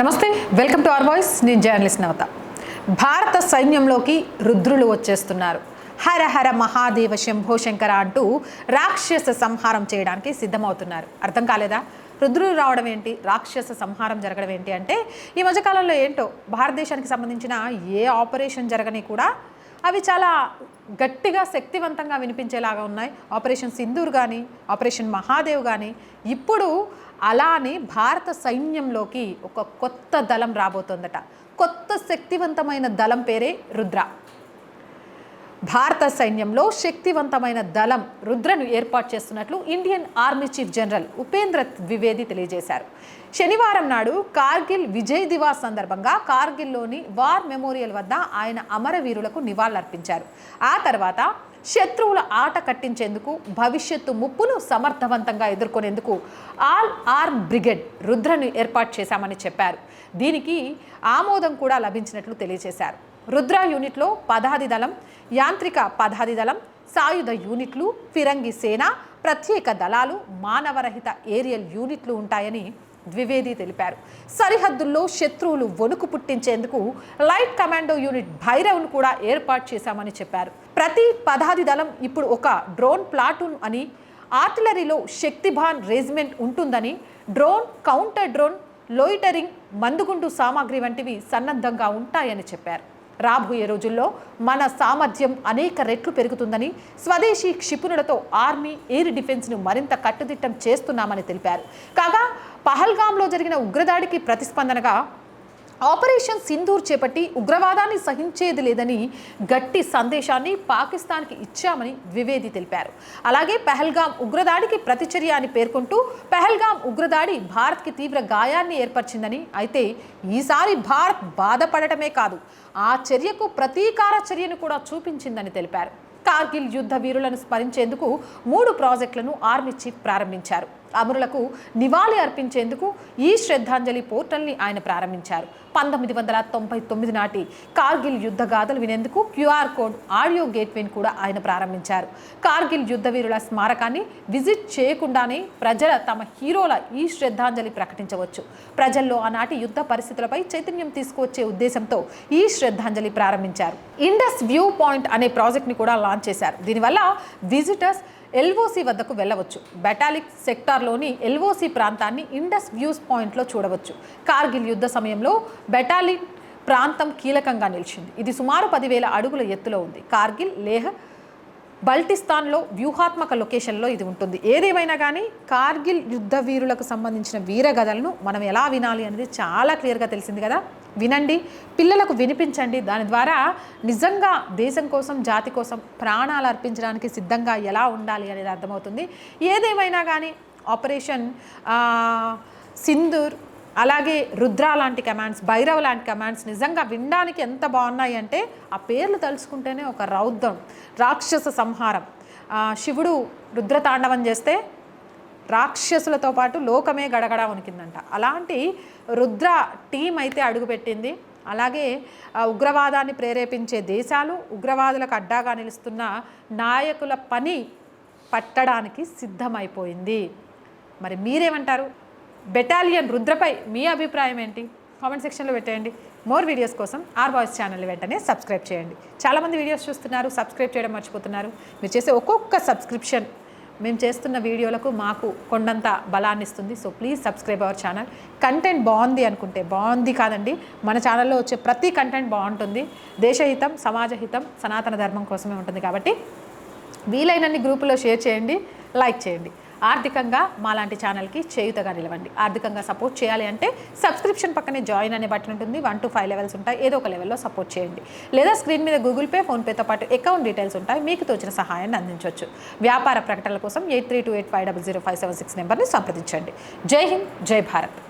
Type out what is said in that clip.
నమస్తే welcome to our voice. నేను journalist Navata. భారత సైన్యంలోకి రుద్రులు వచ్చేస్తున్నారు. హర హర మహాదేవ శంభో శంకర అంటూ రాక్షస సంహారం చేయడానికి సిద్ధమవుతున్నారు. అర్థం కాలేదా? రుద్రులు రావడం ఏంటి? రాక్షస సంహారం జరగడం ఏంటి అంటే ఈ మధ్యకాలంలో ఏంటో భారతదేశానికి సంబంధించిన ఏ ఆపరేషన్ జరగని కూడా అవి చాలా గట్టిగా శక్తివంతంగా వినిపించేలాగా ఉన్నాయి. ఆపరేషన్ సింధూర్ కానీ ఆపరేషన్ మహాదేవ్ కానీ ఇప్పుడు అలానే భారత సైన్యంలోకి ఒక కొత్త దళం రాబోతోందట. కొత్త శక్తివంతమైన దళం పేరే రుద్ర. భారత సైన్యంలో శక్తివంతమైన దళం రుద్రను ఏర్పాటు చేస్తున్నట్లు Indian army chief general Upendra Dwivedi తెలియజేశారు. శనివారం నాడు కార్గిల్ విజయ్ దివాస్ సందర్భంగా కార్గిల్లోని వార్ మెమోరియల్ వద్ద ఆయన అమరవీరులకు నివాళులర్పించారు. ఆ తర్వాత శత్రువుల ఆట కట్టించేందుకు భవిష్యత్తు ముప్పును సమర్థవంతంగా ఎదుర్కొనేందుకు ఆల్ ఆర్మ్ బ్రిగేడ్ రుద్రను ఏర్పాటు చేశామని చెప్పారు. దీనికి ఆమోదం కూడా లభించినట్లు తెలియజేశారు. రుద్ర యూనిట్లో పదాది దళం యాంత్రిక పదాది దళం సాయుధ యూనిట్లు ఫిరంగి సేన ప్రత్యేక దళాలు మానవరహిత ఏరియల్ యూనిట్లు ఉంటాయని ద్వివేది తెలిపారు. సరిహద్దుల్లో శత్రువులు వణుకు పుట్టించేందుకు లైట్ కమాండో యూనిట్ భైరవ్ను కూడా ఏర్పాటు చేశామని చెప్పారు. ప్రతి పదాది దళం ఇప్పుడు ఒక డ్రోన్ ప్లాటూన్ అని ఆర్టిలరీలో శక్తిభాన్ రేజిమెంట్ ఉంటుందని డ్రోన్ కౌంటర్ డ్రోన్ లోయిటరింగ్ మందుగుండు సామాగ్రి వంటివి సన్నద్ధంగా ఉంటాయని చెప్పారు. రాబోయే రోజుల్లో మన సామర్థ్యం అనేక రెట్లు పెరుగుతుందని స్వదేశీ క్షిపణులతో ఆర్మీ ఎయిర్ డిఫెన్స్ను మరింత కట్టుదిట్టం చేస్తున్నామని తెలిపారు. కాగా పహల్గాంలో జరిగిన ఉగ్రదాడికి ప్రతిస్పందనగా ఆపరేషన్ సింధూర్ చేపట్టి ఉగ్రవాదాన్ని సహించేది లేదని గట్టి సందేశాన్ని పాకిస్తాన్కి ఇచ్చామని ద్వివేది తెలిపారు. అలాగే పెహల్గాం ఉగ్రదాడికి ప్రతిచర్య అని పేర్కొంటూ పెహల్గాం ఉగ్రదాడి భారత్కి తీవ్ర గాయాన్ని ఏర్పరిచిందని అయితే ఈసారి భారత్ బాధపడటమే కాదు ఆ చర్యకు ప్రతీకార చర్యను కూడా చూపించిందని తెలిపారు. కార్గిల్ యుద్ధ వీరులను స్మరించేందుకు మూడు ప్రాజెక్టులను ఆర్మీ చీఫ్ ప్రారంభించారు. అమరులకు నివాళి అర్పించేందుకు ఈ శ్రద్ధాంజలి పోర్టల్ని ఆయన ప్రారంభించారు. పంతొమ్మిది వందల తొంభై తొమ్మిది నాటి కార్గిల్ యుద్ధ గాథలు వినేందుకు క్యూఆర్ కోడ్ ఆడియో గేట్వేని కూడా ఆయన ప్రారంభించారు. కార్గిల్ యుద్ధ వీరుల స్మారకాన్ని విజిట్ చేయకుండానే ప్రజల తమ హీరోల ఈ శ్రద్ధాంజలి ప్రకటించవచ్చు. ప్రజల్లో ఆనాటి యుద్ధ పరిస్థితులపై చైతన్యం తీసుకువచ్చే ఉద్దేశంతో ఈ శ్రద్ధాంజలి ప్రారంభించారు. ఇండస్ వ్యూ పాయింట్ అనే ప్రాజెక్ట్ని కూడా లాంచ్ చేశారు. దీనివల్ల విజిటర్స్ ఎల్ఓసి వద్దకు వెళ్ళవచ్చు. బెటాలిక్ సెక్టార్లోని ఎల్ఓసి ప్రాంతాన్ని ఇండస్ వ్యూస్ పాయింట్లో చూడవచ్చు. కార్గిల్ యుద్ధ సమయంలో బెటాలిక్ ప్రాంతం కీలకంగా నిలిచింది. ఇది సుమారు పదివేల అడుగుల ఎత్తులో ఉంది. కార్గిల్ లేహ్ బల్టిస్తాన్లో వ్యూహాత్మక లొకేషన్లో ఇది ఉంటుంది. ఏదేమైనా కానీ కార్గిల్ యుద్ధ వీరులకు సంబంధించిన వీరగదలను మనం ఎలా వినాలి అనేది చాలా క్లియర్గా తెలిసింది కదా. వినండి పిల్లలకు వినిపించండి. దాని ద్వారా నిజంగా దేశం కోసం జాతి కోసం ప్రాణాలు అర్పించడానికి సిద్ధంగా ఎలా ఉండాలి అనేది అర్థమవుతుంది. ఏదేమైనా కానీ ఆపరేషన్ సింధూర్ అలాగే రుద్ర లాంటి కమాండ్స్ భైరవ్ లాంటి కమాండ్స్ నిజంగా వినడానికి ఎంత బాగున్నాయి అంటే ఆ పేర్లు తలుచుకుంటేనే ఒక రౌద్రం రాక్షస సంహారం. శివుడు రుద్రతాండవం చేస్తే రాక్షసులతో పాటు లోకమే గడగడ వణికిందంట. అలాంటి రుద్ర టీం అయితే అడుగుపెట్టింది. అలాగే ఉగ్రవాదాన్ని ప్రేరేపించే దేశాలు ఉగ్రవాదులకు అడ్డాగా నిలుస్తున్న నాయకుల పని పట్టడానికి సిద్ధమైపోయింది. మరి మీరేమంటారు? బెటాలియన్ రుద్రపై మీ అభిప్రాయం ఏంటి? కామెంట్ సెక్షన్లో పెట్టేయండి. మోర్ వీడియోస్ కోసం ఆర్ వాయిస్ ఛానల్ వెంటనే సబ్స్క్రైబ్ చేయండి. చాలామంది వీడియోస్ చూస్తున్నారు సబ్స్క్రైబ్ చేయడం మర్చిపోతున్నారు. మీరు చేసే ఒక్కొక్క సబ్స్క్రిప్షన్ మేము చేస్తున్న వీడియోలకు మాకు కొండంత బలాన్ని ఇస్తుంది. So please subscribe our channel content బాగుంది అనుకుంటే బాగుంది కాదండి మన ఛానల్లో వచ్చే ప్రతి కంటెంట్ బాగుంటుంది. దేశహితం సమాజహితం సనాతన ధర్మం కోసమే ఉంటుంది కాబట్టి వీలైనన్ని గ్రూపులో షేర్ చేయండి లైక్ చేయండి. ఆర్థికంగా మాలాంటి ఛానల్కి చేయుతగా నిలవండి. ఆర్థికంగా సపోర్ట్ చేయాలి అంటే సబ్స్క్రిప్షన్ పక్కనే జాయిన్ అనే బటన్ ఉంటుంది. వన్ టు ఫైవ్ లెవెల్స్ ఉంటాయి. ఏదో ఒక లెవెల్లో సపోర్ట్ చేయండి. లేదా స్క్రీన్ మీద గూగుల్ పే ఫోన్పేతో పాటు అకౌంట్ డీటెయిల్స్ ఉంటాయి. మీకు తోచిన సహాయాన్ని అందించవచ్చు. వ్యాపార ప్రకటనల కోసం eight three two eight five double zero five seven six నెంబర్ని సంప్రదించండి. జై హింద్ జై భారత్.